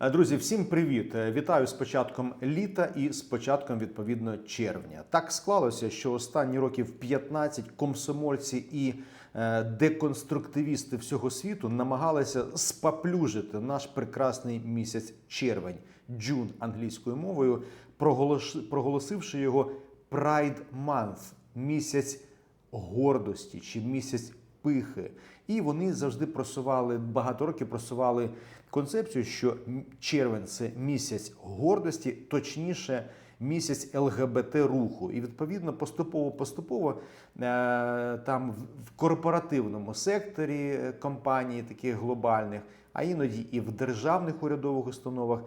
Е, Друзі, всім привіт! Е, Вітаю з початком літа і з початком відповідно червня. Так склалося, що останні років 15 комсомольці і е, деконструктивісти всього світу намагалися спаплюжити наш прекрасний місяць червень, джун англійською мовою, проголосивши його Pride Month – місяць гордості чи місяць пихи. І вони завжди просували багато років просували концепцію, що червень це місяць гордості, точніше. Місяць ЛГБТ руху, і відповідно поступово-поступово е, там в- в корпоративному секторі е, компаній, таких глобальних, а іноді і в державних урядових установах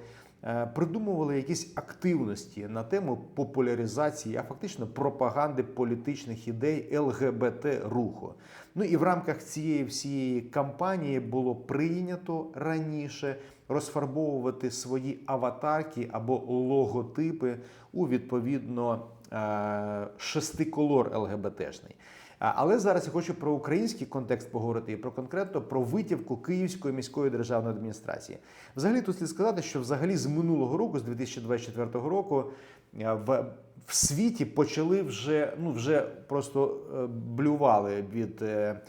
е, придумували якісь активності на тему популяризації, а фактично пропаганди політичних ідей ЛГБТ руху. Ну і в рамках цієї всієї кампанії було прийнято раніше розфарбовувати свої аватарки або логотипи у відповідно е, шестиколор ЛГБТшний. Але зараз я хочу про український контекст поговорити і про конкретно про витівку Київської міської державної адміністрації. Взагалі тут слід сказати, що взагалі з минулого року, з 2024 року, е, в, в світі почали вже ну вже просто е, блювали від. е,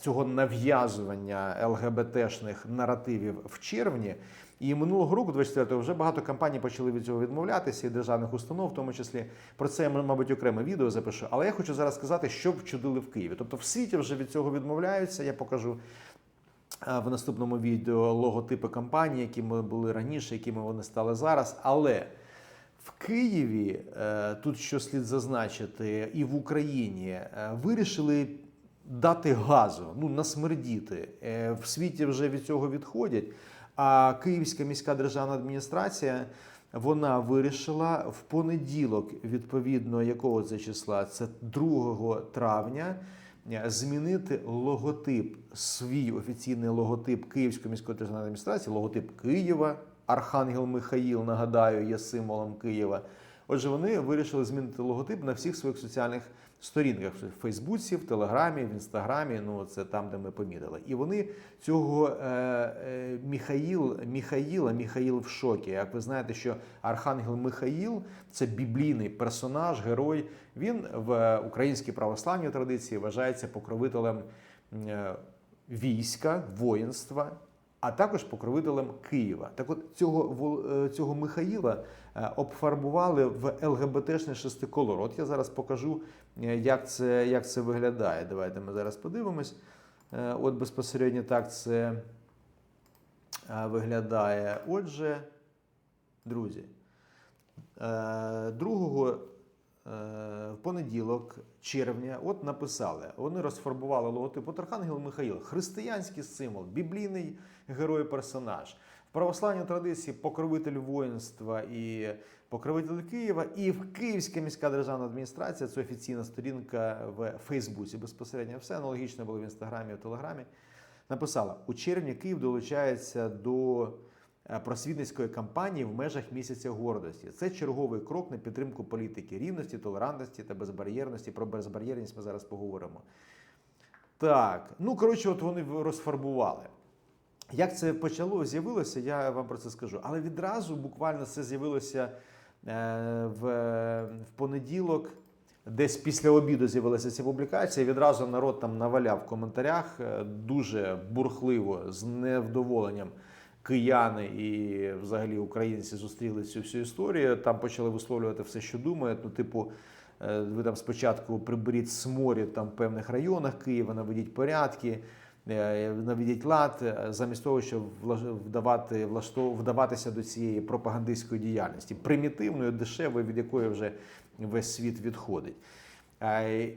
Цього нав'язування ЛГБТшних наративів в червні, і минулого року, 24-го, вже багато компаній почали від цього відмовлятися, і державних установ, в тому числі про це я, мабуть, окреме відео запишу. Але я хочу зараз сказати, що вчудили в Києві. Тобто, в світі вже від цього відмовляються. Я покажу в наступному відео логотипи компаній, якими були раніше, якими вони стали зараз. Але в Києві е, тут що слід зазначити, і в Україні е, вирішили дати газу, ну насмердіти. Е, В світі вже від цього відходять. А Київська міська державна адміністрація вона вирішила в понеділок, відповідно якого це числа, це 2 травня. е, Змінити логотип, свій офіційний логотип Київської міської державної адміністрації, логотип Києва. Архангел Михаїл, нагадаю, є символом Києва. Отже, вони вирішили змінити логотип на всіх своїх соціальних сторінках в Фейсбуці, в Телеграмі, в Інстаграмі. Ну це там, де ми помітили. І вони цього е, е, Міхаїл, Міхаїла, Міхаїл в шокі. Як ви знаєте, що Архангел Михаїл це біблійний персонаж, герой. Він в українській православній традиції вважається покровителем е, війська, воїнства а також покровителем Києва. Так от цього, е, цього Михаїла е, обфарбували в ЛГБТшний шестиколор. От я зараз покажу, е, як це, як це виглядає. Давайте ми зараз подивимось. От безпосередньо так це виглядає. Отже, друзі, 2 е, в понеділок, червня, от написали, вони розфарбували логотип от Архангел Михаїл, християнський символ, біблійний герой-персонаж. В православній традиції покровитель воїнства і покровитель Києва, і в Київська міська державна адміністрація, це офіційна сторінка в Фейсбуці. Безпосередньо все аналогічно було в інстаграмі, в телеграмі. Написала: у червні Київ долучається до е, просвітницької кампанії в межах місяця гордості. Це черговий крок на підтримку політики рівності, толерантності та безбар'єрності. Про безбар'єрність ми зараз поговоримо. Так, ну коротше, от вони розфарбували. Як це почало, з'явилося, я вам про це скажу. Але відразу буквально це з'явилося е, в, в понеділок. Десь після обіду з'явилася ця публікація. Відразу народ там наваляв в коментарях е, дуже бурхливо, з невдоволенням. Кияни і взагалі українці зустріли цю всю історію. Там почали висловлювати все, що думають. Ну, типу, е, ви там спочатку приберіть сморід там в певних районах Києва, наведіть порядки, е, наведіть лад, е, замість того, щоб вдавати, вдаватися до цієї пропагандистської діяльності, примітивної, дешевої, від якої вже весь світ відходить.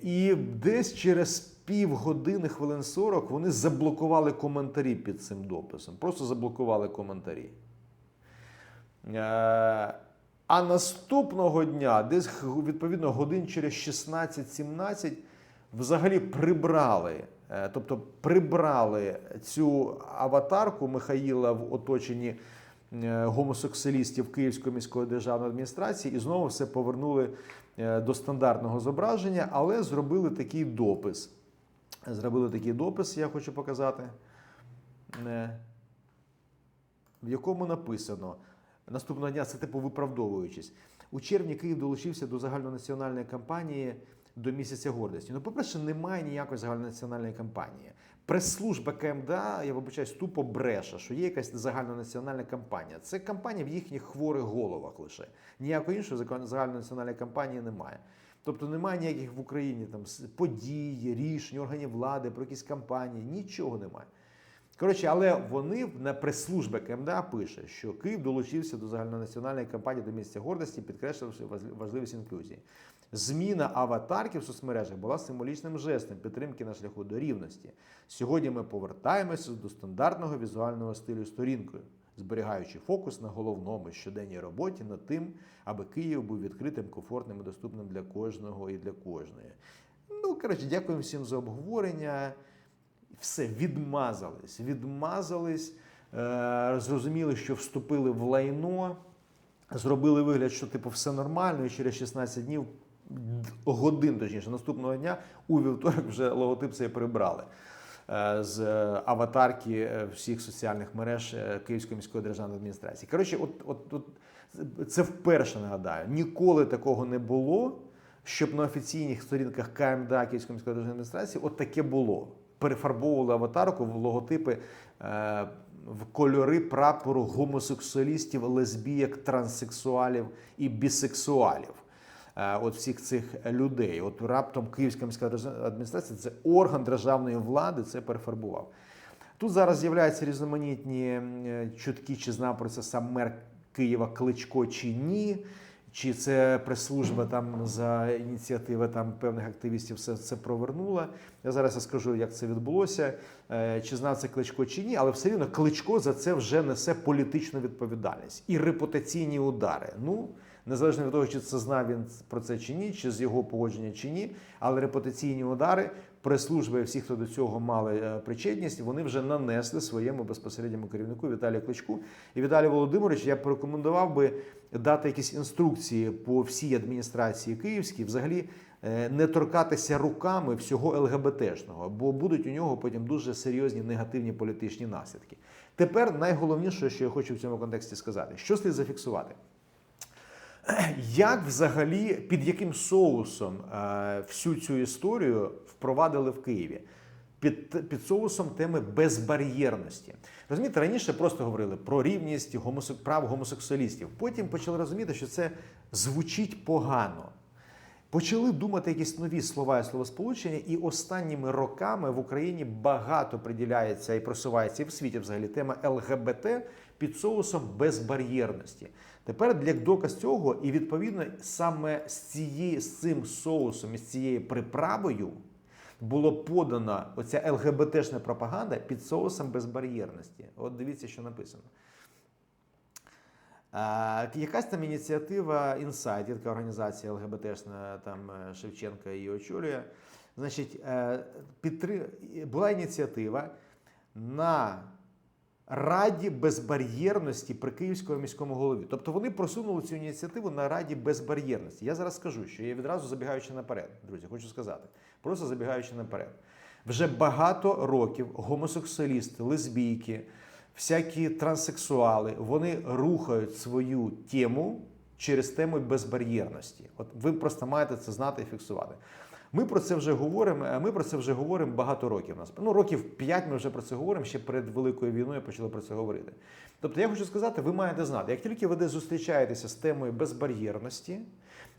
І десь через півгодини, хвилин 40, вони заблокували коментарі під цим дописом. Просто заблокували коментарі. Е, А наступного дня, десь відповідно годин через 16-17, взагалі прибрали. е, Тобто прибрали цю аватарку Михаїла в оточенні е, гомосексуалістів Київської міської державної адміністрації і знову все повернули до стандартного зображення, але зробили такий допис. Зробили такий допис, я хочу показати. Е, в якому написано наступного дня, це типу виправдовуючись. У червні Київ долучився до загальнонаціональної кампанії до місяця гордості. Ну, по-перше, немає ніякої загальнонаціональної кампанії. Прес-служба КМДА, я вибачаюсь, тупо бреше, що є якась загальнонаціональна кампанія. Це кампанія в їхніх хворих головах лише. Ніякої іншої загальнонаціональної кампанії немає. Тобто немає ніяких в Україні там подій, рішень, органів влади, про якісь кампанії, нічого немає. Коротше, але вони на прес-служби КМДА пише, що Київ долучився до загальнонаціональної кампанії до місця гордості, підкресливши важ- важливість інклюзії. Зміна аватарки в соцмережах була символічним жестом підтримки на шляху до рівності. Сьогодні ми повертаємося до стандартного візуального стилю сторінкою, зберігаючи фокус на головному щоденній роботі над тим, аби Київ був відкритим, комфортним і доступним для кожного і для кожної. Ну, коротше, дякуємо всім за обговорення. Все, відмазались, відмазались, е, зрозуміли, що вступили в лайно, зробили вигляд, що типу все нормально, і через 16 днів, годин, точніше, наступного дня у вівторок вже логотип цей прибрали. Е, З аватарки е, всіх соціальних мереж е, Київської міської державної адміністрації. Коротше, от, от, от це вперше нагадаю. Ніколи такого не було, щоб на офіційних сторінках КМДА Київської міської державної адміністрації от таке було. Перефарбовували аватарку в логотипи в кольори прапору гомосексуалістів, лесбійок, транссексуалів і бісексуалів. Е, От всіх цих людей. От раптом Київська міська адміністрація це орган державної влади, це перефарбував. Тут зараз з'являються різноманітні е, чутки, чи знав про це сам мер Києва Кличко чи ні. Чи це прес-служба там за ініціативи там певних активістів все це провернула? Я зараз я скажу, як це відбулося, е, чи знав це Кличко чи ні, але все рівно Кличко за це вже несе політичну відповідальність і репутаційні удари. Ну незалежно від того, чи це знав він про це чи ні, чи з його погодження чи ні, але репутаційні удари прес-служби всі, хто до цього мали е, причетність, вони вже нанесли своєму безпосередньому керівнику Віталію Кличку. І Віталій Володимирович, я порекомендував би дати якісь інструкції по всій адміністрації київській, взагалі е, не торкатися руками всього ЛГБТшного, бо будуть у нього потім дуже серйозні негативні політичні наслідки. Тепер найголовніше, що я хочу в цьому контексті сказати, що слід зафіксувати. Як взагалі під яким соусом е, всю цю історію впровадили в Києві? Під, під соусом теми безбар'єрності. Розумієте, раніше просто говорили про рівність гомосек... прав гомосексуалістів. Потім почали розуміти, що це звучить погано. Почали думати якісь нові слова і словосполучення, і останніми роками в Україні багато приділяється і просувається і в світі взагалі тема ЛГБТ під соусом безбар'єрності. Тепер для доказ цього, і відповідно саме з цієї з цим соусом і з цією приправою було подано оця ЛГБТшна пропаганда під соусом безбар'єрності. От дивіться, що написано. А, якась там ініціатива Інсайт, така організація ЛГБТшна, там е, Шевченка її очолює. Значить, е, підтри... була ініціатива на Раді безбар'єрності при Київському міському голові. Тобто вони просунули цю ініціативу на Раді безбар'єрності. Я зараз скажу, що я відразу забігаючи наперед, друзі, хочу сказати, просто забігаючи наперед. Вже багато років гомосексуалісти, лесбійки, всякі транссексуали, вони рухають свою тему через тему безбар'єрності. От ви просто маєте це знати і фіксувати. Ми про це вже говоримо. е, Ми про це вже говоримо багато років. Нас ну років 5 ми вже про це говоримо. Ще перед великою війною почали про це говорити. Тобто, я хочу сказати, ви маєте знати, як тільки ви десь зустрічаєтеся з темою безбар'єрності,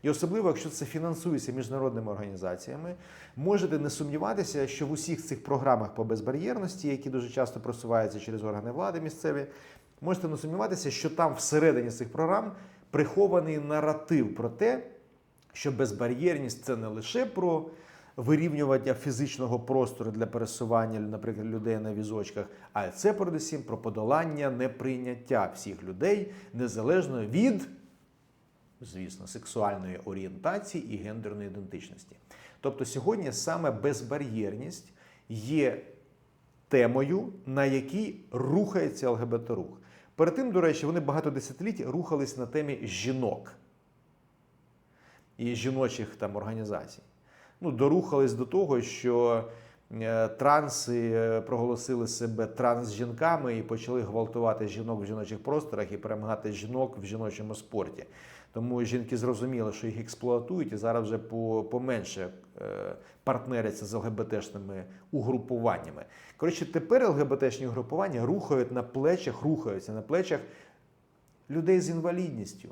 і особливо, якщо це фінансується міжнародними організаціями, можете не сумніватися, що в усіх цих програмах по безбар'єрності, які дуже часто просуваються через органи влади місцеві, можете не сумніватися, що там всередині цих програм прихований наратив про те, що безбар'єрність це не лише про вирівнювання фізичного простору для пересування, наприклад, людей на візочках, а це передусім про подолання неприйняття всіх людей незалежно від, звісно, сексуальної орієнтації і гендерної ідентичності. Тобто сьогодні саме безбар'єрність є темою, на якій рухається ЛГБТ-рух. Перед тим, до речі, вони багато десятиліть рухались на темі жінок і жіночих там організацій. Ну, дорухались до того, що е, транси е, проголосили себе трансжінками і почали гвалтувати жінок в жіночих просторах і перемагати жінок в жіночому спорті. Тому жінки зрозуміли, що їх експлуатують, і зараз вже поменше е, партнеряться з ЛГБТшними угрупуваннями. Коротше, тепер ЛГБТшні угрупування рухають на плечах, рухаються на плечах людей з інвалідністю,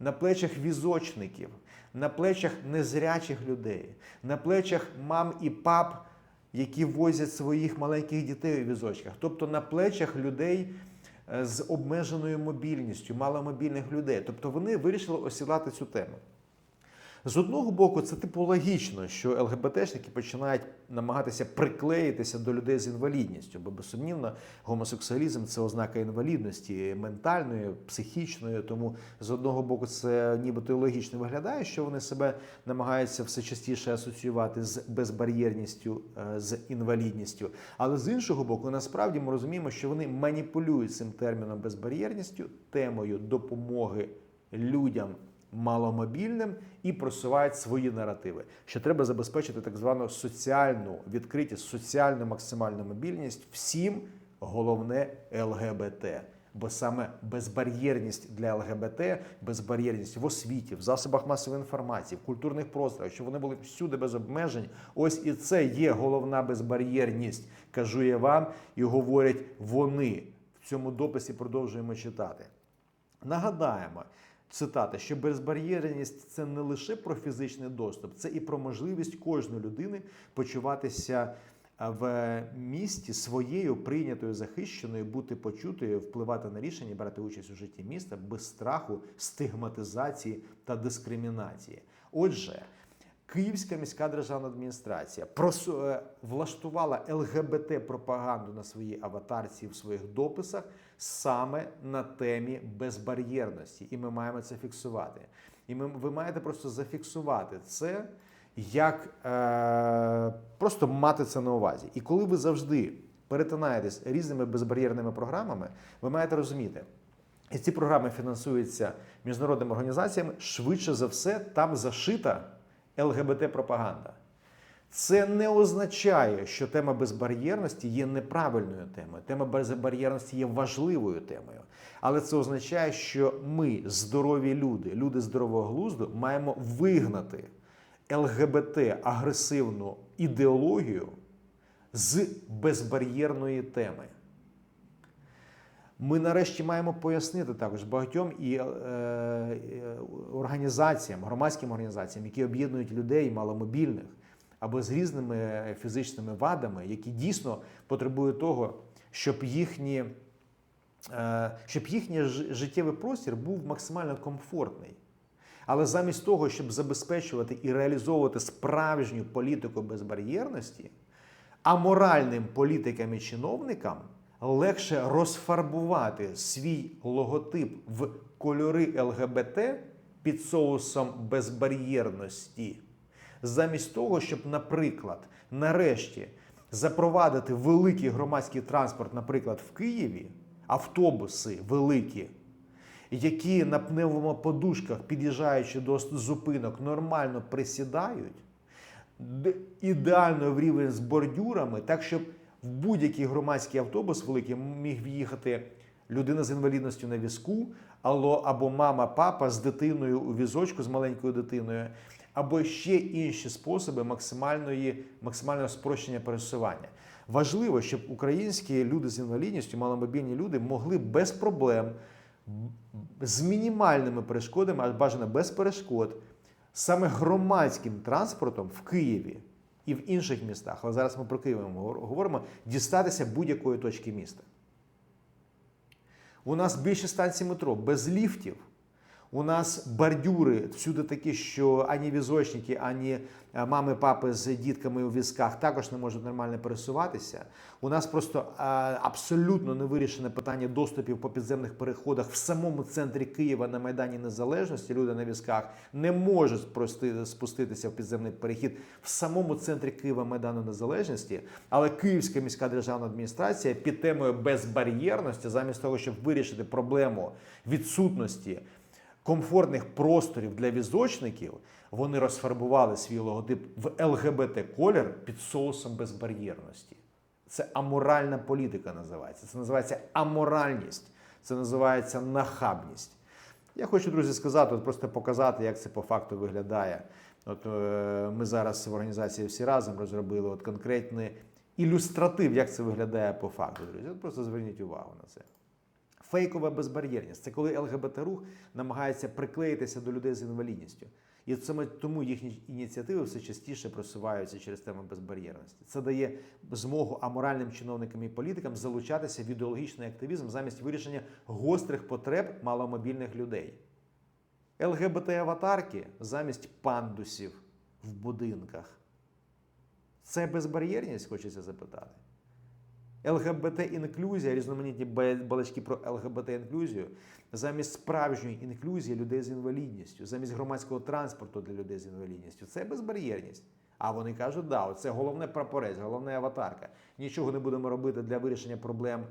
на плечах візочників, на плечах незрячих людей, на плечах мам і пап, які возять своїх маленьких дітей у візочках, тобто на плечах людей е, з обмеженою мобільністю, маломобільних людей. Тобто вони вирішили осілати цю тему. З одного боку, це типу логічно, що ЛГБТшники починають намагатися приклеїтися до людей з інвалідністю, бо безсумнівно гомосексуалізм це ознака інвалідності ментальної, психічної. Тому з одного боку, це нібито логічно виглядає, що вони себе намагаються все частіше асоціювати з безбар'єрністю, е, з інвалідністю. Але з іншого боку, насправді ми розуміємо, що вони маніпулюють цим терміном безбар'єрністю, темою допомоги людям маломобільним і просувають свої наративи, що треба забезпечити так звану соціальну відкритість, соціальну максимальну мобільність всім, головне ЛГБТ. Бо саме безбар'єрність для ЛГБТ, безбар'єрність в освіті, в засобах масової інформації, в культурних просторах, щоб вони були всюди без обмежень. Ось і це є головна безбар'єрність, кажу я вам, і говорять вони. В цьому дописі продовжуємо читати. Нагадаємо, цитата, що безбар'єрність це не лише про фізичний доступ, це і про можливість кожної людини почуватися в місті своєю прийнятою, захищеною, бути почутою, впливати на рішення, брати участь у житті міста без страху, стигматизації та дискримінації. Отже. Київська міська державна адміністрація е, влаштувала ЛГБТ пропаганду на своїй аватарці в своїх дописах саме на темі безбар'єрності, і ми маємо це фіксувати. І ми, ви маєте просто зафіксувати це, як е, просто мати це на увазі. І коли ви завжди перетинаєтесь різними безбар'єрними програмами, ви маєте розуміти. І ці програми фінансуються міжнародними організаціями. Швидше за все, там зашита ЛГБТ-пропаганда. Це не означає, що тема безбар'єрності є неправильною темою. Тема безбар'єрності є важливою темою. Але це означає, що ми, здорові люди, люди здорового глузду, маємо вигнати ЛГБТ агресивну ідеологію з безбар'єрної теми. Ми нарешті маємо пояснити також багатьом і е, е, організаціям, громадським організаціям, які об'єднують людей маломобільних або з різними фізичними вадами, які дійсно потребують того, щоб їхні, е, щоб їхній життєвий простір був максимально комфортний. Але замість того, щоб забезпечувати і реалізовувати справжню політику безбар'єрності, аморальним політикам і чиновникам легше розфарбувати свій логотип в кольори ЛГБТ під соусом безбар'єрності, замість того, щоб, наприклад, нарешті запровадити великий громадський транспорт, наприклад, в Києві, автобуси великі, які на пневмоподушках, під'їжджаючи до зупинок, нормально присідають, ідеально в рівень з бордюрами, так щоб в будь-який громадський автобус великий міг в'їхати людина з інвалідністю на візку, або мама, папа з дитиною у візочку, з маленькою дитиною, або ще інші способи максимальної, максимального спрощення пересування. Важливо, щоб українські люди з інвалідністю, маломобільні люди могли без проблем, з мінімальними перешкодами, а бажано без перешкод, саме громадським транспортом в Києві і в інших містах, але зараз ми про Київ говоримо, дістатися будь-якої точки міста. У нас більше станцій метро без ліфтів. У нас бордюри всюди такі, що ані візочники, ані е, мами, папи з дітками у візках також не можуть нормально пересуватися. У нас просто е, абсолютно не вирішене питання доступів по підземних переходах в самому центрі Києва на Майдані Незалежності. Люди на візках не можуть прости- спуститися в підземний перехід в самому центрі Києва Майдану Незалежності. Але Київська міська державна адміністрація під темою безбар'єрності, замість того, щоб вирішити проблему відсутності комфортних просторів для візочників вони розфарбували свій логотип в ЛГБТ колір під соусом безбар'єрності. Це аморальна політика називається. Це називається аморальність, це називається нахабність. Я хочу, друзі, сказати, от просто показати, як це по факту виглядає. От е, ми зараз в організації всі разом розробили от конкретний ілюстратив, як це виглядає по факту. Друзі, от просто зверніть увагу на це. Фейкова безбар'єрність це коли ЛГБТ-рух намагається приклеїтися до людей з інвалідністю. І саме тому їхні ініціативи все частіше просуваються через тему безбар'єрності. Це дає змогу аморальним чиновникам і політикам залучатися в ідеологічний активізм замість вирішення гострих потреб маломобільних людей. ЛГБТ-аватарки замість пандусів в будинках. Це безбар'єрність, хочеться запитати. ЛГБТ-інклюзія, різноманітні ба- балачки про ЛГБТ-інклюзію, замість справжньої інклюзії людей з інвалідністю, замість громадського транспорту для людей з інвалідністю. Це безбар'єрність. А вони кажуть, да, це головне прапорець, головне аватарка. Нічого не будемо робити для вирішення проблем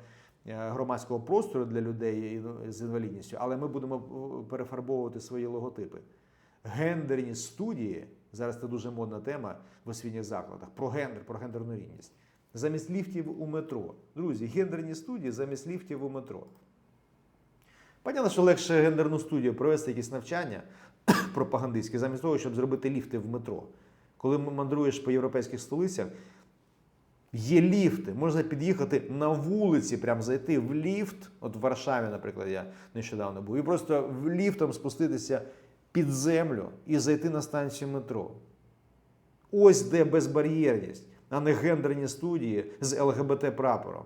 е, громадського простору для людей з інвалідністю, але ми будемо е, перефарбовувати свої логотипи. Гендерні студії зараз це дуже модна тема в освітніх закладах. Про гендер, про гендерну рівність. Замість ліфтів у метро. Друзі, гендерні студії замість ліфтів у метро. Понятно, що легше гендерну студію провести якісь навчання пропагандистські, замість того, щоб зробити ліфти в метро. Коли мандруєш по європейських столицях, є ліфти, можна під'їхати на вулиці, прям зайти в ліфт. От в Варшаві, наприклад, я нещодавно був, і просто в ліфтом спуститися під землю і зайти на станцію метро. Ось де безбар'єрність, а не гендерні студії з ЛГБТ прапором.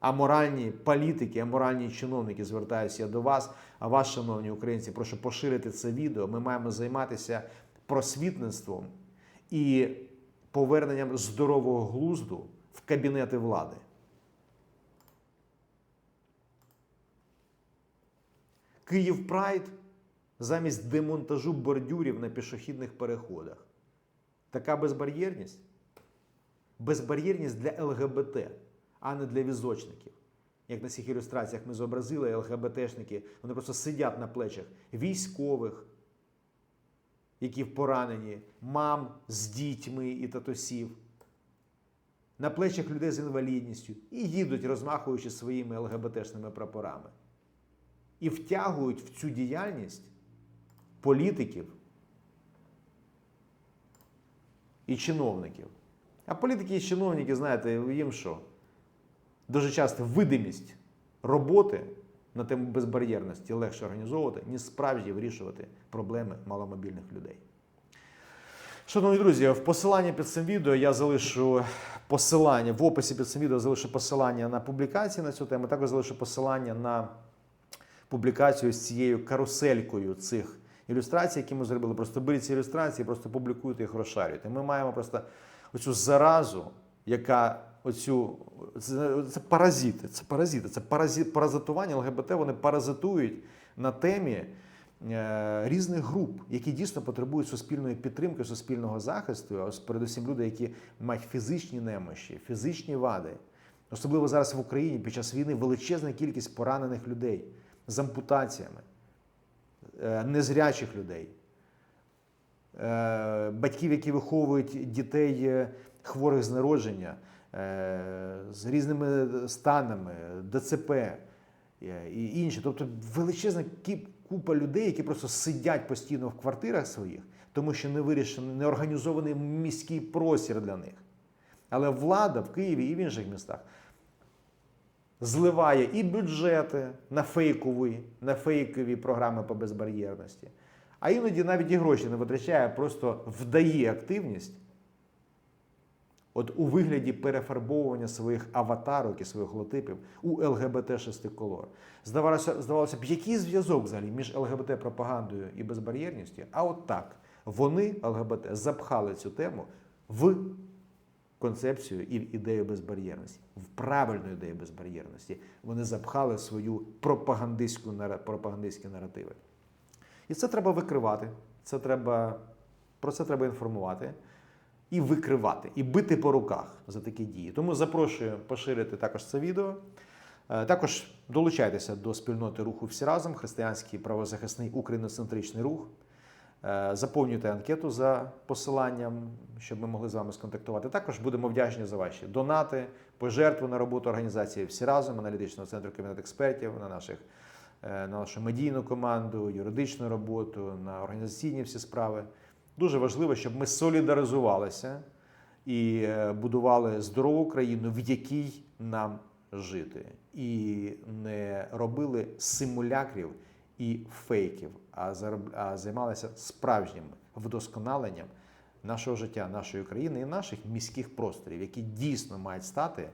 Аморальні політики, аморальні чиновники звертаюся я до вас. А вас, шановні українці, прошу поширити це відео. Ми маємо займатися просвітництвом і поверненням здорового глузду в кабінети влади. Київ Прайд замість демонтажу бордюрів на пішохідних переходах. Така безбар'єрність? Безбар'єрність для ЛГБТ, а не для візочників. Як на цих ілюстраціях ми зобразили, ЛГБТшники, вони просто сидять на плечах військових, які поранені, мам з дітьми і татусів, на плечах людей з інвалідністю і їдуть, розмахуючи своїми ЛГБТшними прапорами. І втягують в цю діяльність політиків і чиновників. А політики і чиновники, знаєте, їм що? Дуже часто видимість роботи на тему безбар'єрності легше організовувати, ніж справді вирішувати проблеми маломобільних людей. Шановні друзі, в посиланні під цим відео я залишу посилання в описі під цим відео залишу посилання на публікації на цю тему. Також залишу посилання на публікацію з цією каруселькою цих ілюстрацій, які ми зробили. Просто беріть ці ілюстрації, просто публікуйте їх, розшарюйте. Ми маємо просто оцю заразу, яка оцю це, це паразити, це паразити, це паразі, паразитування ЛГБТ. Вони паразитують на темі е, різних груп, які дійсно потребують суспільної підтримки, суспільного захисту, а передусім люди, які мають фізичні немощі, фізичні вади. Особливо зараз в Україні під час війни величезна кількість поранених людей з ампутаціями, незрячих людей, е, батьків, які виховують дітей е, хворих з народження, е, з різними станами, ДЦП е, і інші. Тобто величезна купа людей, які просто сидять постійно в квартирах своїх, тому що не вирішений, не організований міський простір для них. Але влада в Києві і в інших містах зливає і бюджети на фейкові, на фейкові програми по безбар'єрності, а іноді навіть і гроші не витрачає, просто вдає активність от у вигляді перефарбовування своїх аватарок і своїх лотипів у ЛГБТ шестиколор. Здавалося, здавалося б, який зв'язок взагалі між ЛГБТ-пропагандою і безбар'єрністю? А от так, вони, ЛГБТ, запхали цю тему в концепцію і ідею безбар'єрності, в правильну ідею безбар'єрності. Вони запхали свою пропагандистську пропагандистські наративи. І це треба викривати. Це треба, про це треба інформувати і викривати, і бити по руках за такі дії. Тому запрошую поширити також це відео. Е, Також долучайтеся до спільноти руху всі разом, християнський правозахисний україноцентричний рух. Е, Заповнюйте анкету за посиланням, щоб ми могли з вами сконтактувати. Також будемо вдячні за ваші донати, пожертви на роботу організації всі разом, аналітичного центру кабінет експертів, на наших е, на нашу медійну команду, юридичну роботу, на організаційні всі справи. Дуже важливо, щоб ми солідаризувалися і е, будували здорову країну, в якій нам жити, і не робили симулякрів і фейків, а а займалися справжнім вдосконаленням нашого життя, нашої країни і наших міських просторів, які дійсно мають стати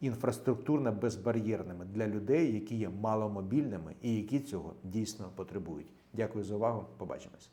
інфраструктурно безбар'єрними для людей, які є маломобільними і які цього дійсно потребують. Дякую за увагу. Побачимось.